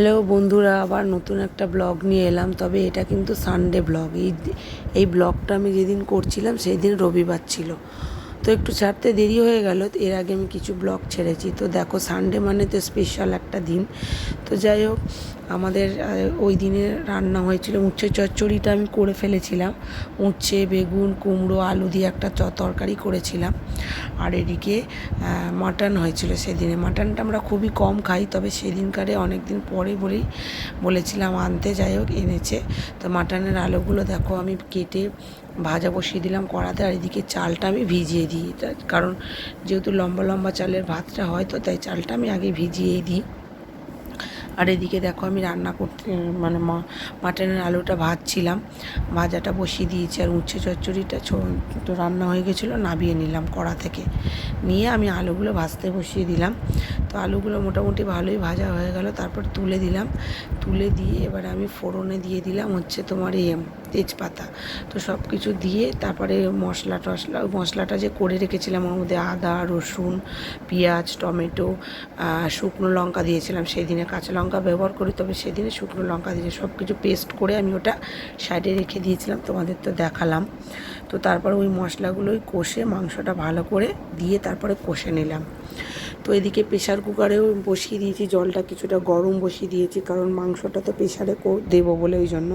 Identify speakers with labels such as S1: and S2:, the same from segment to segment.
S1: Hello বন্ধুরা, আবার নতুন একটা ব্লগ নিয়ে এলাম। তবে এটা কিন্তু সানডে ব্লগ। এই এই ব্লগটা আমি যেদিন করছিলাম সেই দিন রবিবার ছিল। তো একটু ছাড়তে দেরি হয়ে গেল, এর আগে আমি কিছু ব্লগ ছেড়েছি। তো দেখো সানডে মানে তো স্পেশাল একটা দিন। তো যাই হোক আমাদের ওই দিনে রান্না হয়েছিল উচ্ছে চচ্চড়িটা আমি করে ফেলেছিলাম। উচ্ছে, বেগুন, কুমড়ো, আলু দিয়ে একটা তরকারি করেছিলাম। আর এদিকে মাটন হয়েছিল সেদিনে। মাটনটা আমরা খুবই কম খাই, তবে সেদিনকারে অনেক দিন পরে বলেই বলেছিলাম, আনতে যাই হোক, এনেছে। তো মাটনের আলুগুলো দেখো, আমি কেটে ভাজা বসিয়ে দিলাম কড়াতে, আর এদিকে চালটা আমি ভিজিয়ে দিই। কারণ যেহেতু লম্বা লম্বা চালের ভাতটা হয়, তো তাই চালটা আমি আগে ভিজিয়েই দিই। আর এদিকে দেখো আমি রান্না করতে মানে মাটনের আলুটা ভাজছিলাম। ভাজাটা বসিয়ে দিয়েছি আর উচ্ছে চচ্চড়িটা তো রান্না হয়ে গেছিল নাবিয়ে নিলাম কড়া থেকে। নিয়ে আমি আলুগুলো ভাজতে বসিয়ে দিলাম। তো আলুগুলো মোটামুটি ভালোই ভাজা হয়ে গেল, তারপর তুলে দিলাম। তুলে দিয়ে এবার আমি ফোড়নে দিয়ে দিলাম হচ্ছে তোমার ইয়ে তেজপাতা। তো সব কিছু দিয়ে তারপরে মশলা টশলা মশলাটা যে করে রেখেছিলাম ওর মধ্যে আদা, রসুন, পেঁয়াজ, টমেটো শুকনো লঙ্কা দিয়েছিলাম সেই দিনে কাঁচা লঙ্কা ব্যবহার করি, তবে সেদিনে শুকনো লঙ্কা দিয়ে সব কিছু পেস্ট করে আমি ওটা সাইডে রেখে দিয়েছিলাম, তোমাদের তো দেখালাম। তো তারপর ওই মশলাগুলোই কষে মাংসটা ভালো করে দিয়ে তারপরে কষে নিলাম। তো এদিকে প্রেশার কুকারেও বসিয়ে দিয়েছি, জলটা কিছুটা গরম বসিয়ে দিয়েছি, কারণ মাংসটা তো প্রেশারে দেবো বলে ওই জন্য।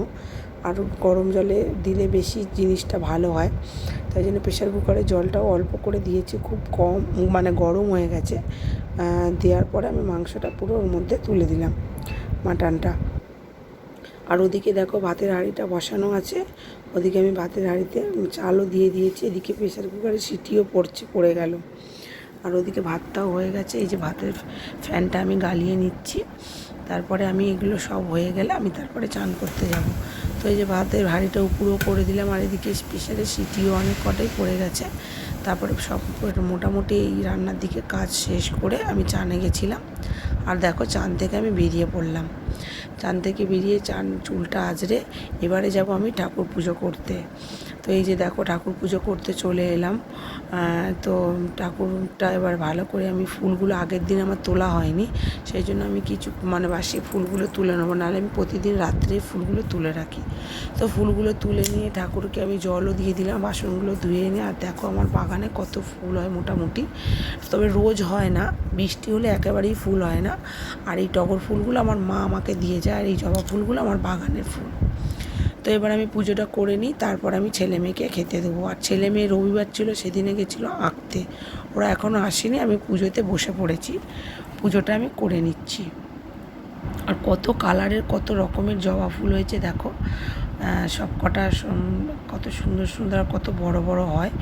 S1: আর গরম জলে দিলে বেশি জিনিসটা ভালো হয়। তাই জন্য প্রেশার কুকারে জলটাও অল্প করে দিয়েছি, খুব কম মানে গরম হয়ে গেছে। দেওয়ার পরে আমি মাংসটা পুরো ওর মধ্যে তুলে দিলাম মাটনটা। আর ওদিকে দেখো ভাতের হাঁড়িটা বসানো আছে। ওদিকে আমি ভাতের হাঁড়িতে চালও দিয়ে দিয়েছি, এদিকে প্রেশার কুকারে সিটিও পড়ছে, পড়ে গেল। আর ওদিকে ভাতটাও হয়ে গেছে। এই যে ভাতের ফ্যানটা আমি গালিয়ে নিচ্ছি। তারপরে আমি এগুলো সব হয়ে গেলে আমি তারপরে চান করতে যাব। তো এই যে ভাতের হাঁড়িটা উপরেও করে দিলাম আর এদিকে প্রেশারের সিটিও অনেক কটাই পড়ে গেছে। তারপরে সব মোটামুটি এই রান্নার দিকে কাজ শেষ করে আমি চানে গেছিলাম। আর দেখো চান থেকে আমি বেরিয়ে পড়লাম। চান থেকে বেরিয়ে চান চুলটা আজরে এবারে যাব আমি ঠাকুর পুজো করতে। তো এই যে দেখো ঠাকুর পুজো করতে চলে এলাম। তো ঠাকুরটা এবার ভালো করে আমি ফুলগুলো আগের দিন আমার তোলা হয়নি। সেই জন্য আমি কিছু মানে বাসি ফুলগুলো তুলে নেব। নাহলে আমি প্রতিদিন রাত্রে ফুলগুলো তুলে রাখি। তো ফুলগুলো তুলে নিয়ে ঠাকুরকে আমি জলও দিয়ে দিলাম, বাসনগুলো ধুয়ে নিয়ে। আর দেখো আমার বাগানে কত ফুল হয় মোটামুটি। তবে রোজ হয় না, বৃষ্টি হলে একেবারেই ফুল হয় না। আর এই টগর ফুলগুলো আমার মা আমাকে দিয়ে যায় আর এই জবা ফুলগুলো আমার বাগানের ফুল। তো এবার আমি পুজোটা করে নিই, তারপর আমি ছেলে মেয়েকে খেতে দেবো। আর ছেলে মেয়ে রবিবার ছিল, সেদিনে গেছিল আঁকতে। ওরা এখনও আসেনি, আমি পুজোতে বসে পড়েছি। পুজোটা আমি করে নিচ্ছি। আর কত কালারের, কত রকমের জবা ফুল হয়েছে, দেখো। সব কটা কত সুন্দর সুন্দর কত বড় বড় হয়।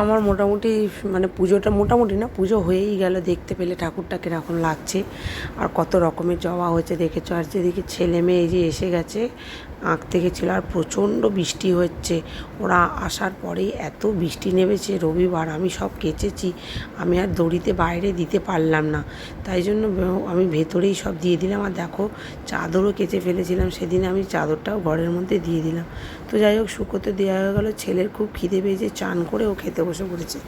S1: আমার মোটামুটি মানে পুজোটা মোটামুটি না, পুজো হয়েই গেল দেখতে পেলে, ঠাকুরটা কীরকম লাগছে। আর কত রকমের জবা হয়েছে দেখেছ? আর যেদিকে ছেলে মেয়ে যে এসে গেছে আঁকতে গেছিল আর প্রচণ্ড বৃষ্টি হচ্ছে। ওরা আসার পরেই এত বৃষ্টি নেমেছে, রবিবার আমি সব কেচেছি। আমি আর দড়িতে বাইরে দিতে পারলাম না। তাই জন্য আমি ভেতরেই সব দিয়ে দিলাম। আর দেখো, চাদরও কেচে ফেলেছিলাম। সেদিন আমি চাদরটাও ঘরের মধ্যে দিয়ে দিলাম। তো যাই হোক, শুকোতে দেওয়া হয়ে গেলো। ছেলের খুব খিদে পেয়েছে, চান করে ও খেতে বসে পড়েছে।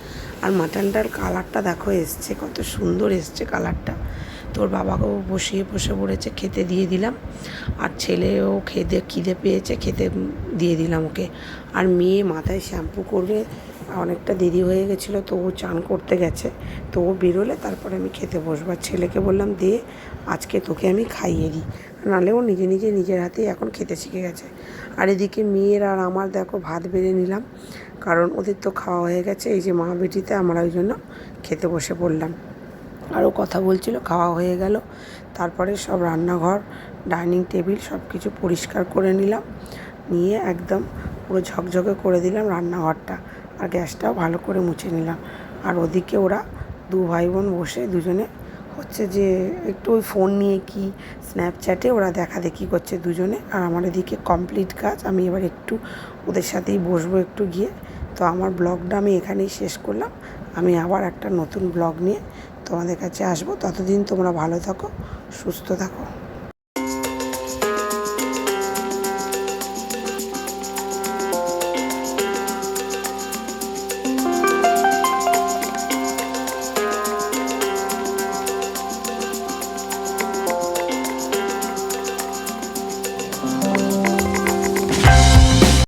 S1: আর মাটনটার কালারটা দেখো, এসছে কত সুন্দর এসছে কালারটা। তোর বাবাকেও বসিয়ে বসে পড়েছে, খেতে দিয়ে দিলাম। আর ছেলেও খেতে খিদে পেয়েছে, খেতে দিয়ে দিলাম ওকে। আর মেয়ে মাথায় শ্যাম্পু করবে অনেকটা দেরি হয়ে গেছিল, তো ও চান করতে গেছে। তো ও বেরোলে তারপরে আমি খেতে বসবো। আর ছেলেকে বললাম, দে, আজকে তোকে আমি খাইয়ে দিই। নাহলে ও নিজে নিজে নিজের হাতেই এখন খেতে শিখে গেছে। আর এদিকে মেয়ের আর আমার দেখো ভাত বেড়ে নিলাম, কারণ ওদের তো খাওয়া হয়ে গেছে। এই যে মা বেটিতে আমরা ওই জন্য খেতে বসে পড়লাম। আরও কথা বলছিল, খাওয়া হয়ে গেল। তারপরে সব রান্নাঘর, ডাইনিং টেবিল সব কিছু পরিষ্কার করে নিলাম। নিয়ে একদম পুরো ঝকঝকে করে দিলাম রান্নাঘরটা। আর গ্যাসটাও ভালো করে মুছে নিলাম। আর ওদিকে ওরা দু ভাই বোন বসে দুজনে হচ্ছে যে একটু ওই ফোন নিয়ে কি স্ন্যাপচ্যাটে ওরা দেখা দেখি করছে দুজনে। আর আমার এদিকে কমপ্লিট কাজ, আমি এবার একটু ওদের সাথেই বসবো একটু গিয়ে। তো আমার ব্লগটা আমি এখানেই শেষ করলাম। আমি আবার একটা নতুন ব্লগ নিয়ে তোমাদের কাছে আসব। ততদিন তোমরা ভালো থাকো, সুস্থ থাকো।